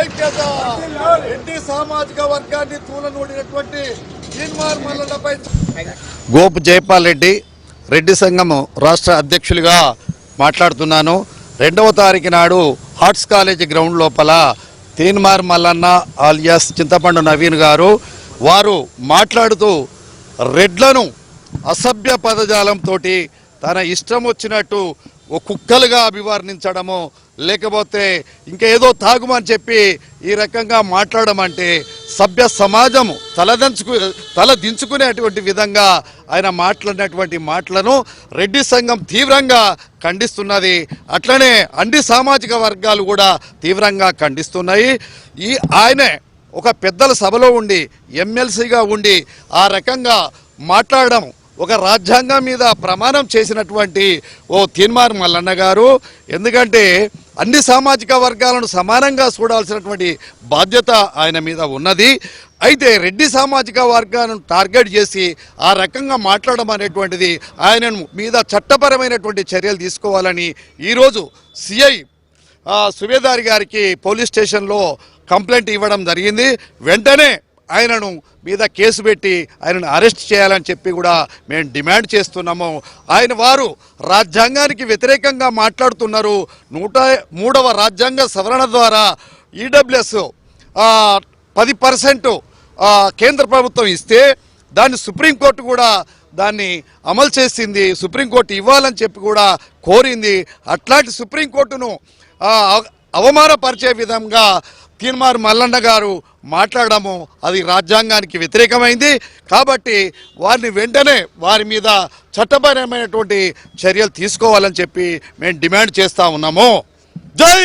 ఐక్యత రెడ్డి సామాజిక వర్గాన్ని తూలనూడినటువంటి గోపు జైపాల్ రెడ్డి రెడ్డి సంఘం రాష్ట్ర అధ్యక్షులుగా మాట్లాడుతున్నాను. రెండవ తారీఖు నాడు హార్ట్స్ కాలేజీ గ్రౌండ్ లోపల తీన్మార్ మల్లన్న ఆలియాస్ చింతపండు నవీన్ గారు వారు మాట్లాడుతూ రెడ్లను అసభ్య పదజాలంతో తన ఇష్టం వచ్చినట్టు ఓ కుక్కలుగా అభివర్ణించడము లేకపోతే ఇంకేదో తాగుమని చెప్పి ఈ రకంగా మాట్లాడడం అంటే సభ్య సమాజము తలదంచుకు తల దించుకునేటువంటి విధంగా ఆయన మాట్లాడినటువంటి మాటలను రెడ్డి సంఘం తీవ్రంగా ఖండిస్తున్నది. అట్లనే అన్ని సామాజిక వర్గాలు కూడా తీవ్రంగా ఖండిస్తున్నాయి. ఈ ఆయనే ఒక పెద్దల సభలో ఉండి ఎమ్మెల్సీగా ఉండి ఆ రకంగా మాట్లాడడం ఒక రాజ్యాంగం మీద ప్రమాణం చేసినటువంటి ఓ తీన్మార్ మల్లన్న గారు. ఎందుకంటే అన్ని సామాజిక వర్గాలను సమానంగా చూడాల్సినటువంటి బాధ్యత ఆయన మీద ఉన్నది. అయితే రెడ్డి సామాజిక వర్గాలను టార్గెట్ చేసి ఆ రకంగా మాట్లాడడం అనేటువంటిది ఆయన మీద చట్టపరమైనటువంటి చర్యలు తీసుకోవాలని ఈరోజు సిఐ సుబేదారి గారికి పోలీస్ స్టేషన్లో కంప్లైంట్ ఇవ్వడం జరిగింది. వెంటనే ఆయనను మీద కేసు పెట్టి ఆయనను అరెస్ట్ చేయాలని చెప్పి కూడా మేము డిమాండ్ చేస్తున్నాము. ఆయన వారు రాజ్యాంగానికి వ్యతిరేకంగా మాట్లాడుతున్నారు. నూట మూడవ రాజ్యాంగ సవరణ ద్వారా ఈడబ్ల్యూఎస్ పది పర్సెంట్ కేంద్ర ప్రభుత్వం ఇస్తే దాన్ని సుప్రీంకోర్టు కూడా దాన్ని అమలు చేసింది సుప్రీంకోర్టు ఇవ్వాలని చెప్పి కూడా కోరింది. అట్లాంటి సుప్రీంకోర్టును అవమానపరిచే విధంగా తీన్మార్ మల్లన్న గారు మాట్లాడము అది రాజ్యాంగానికి వ్యతిరేకమైంది. కాబట్టి వారిని వెంటనే వారి మీద చట్టపరమైనటువంటి చర్యలు తీసుకోవాలని చెప్పి మేము డిమాండ్ చేస్తా ఉన్నాము. జై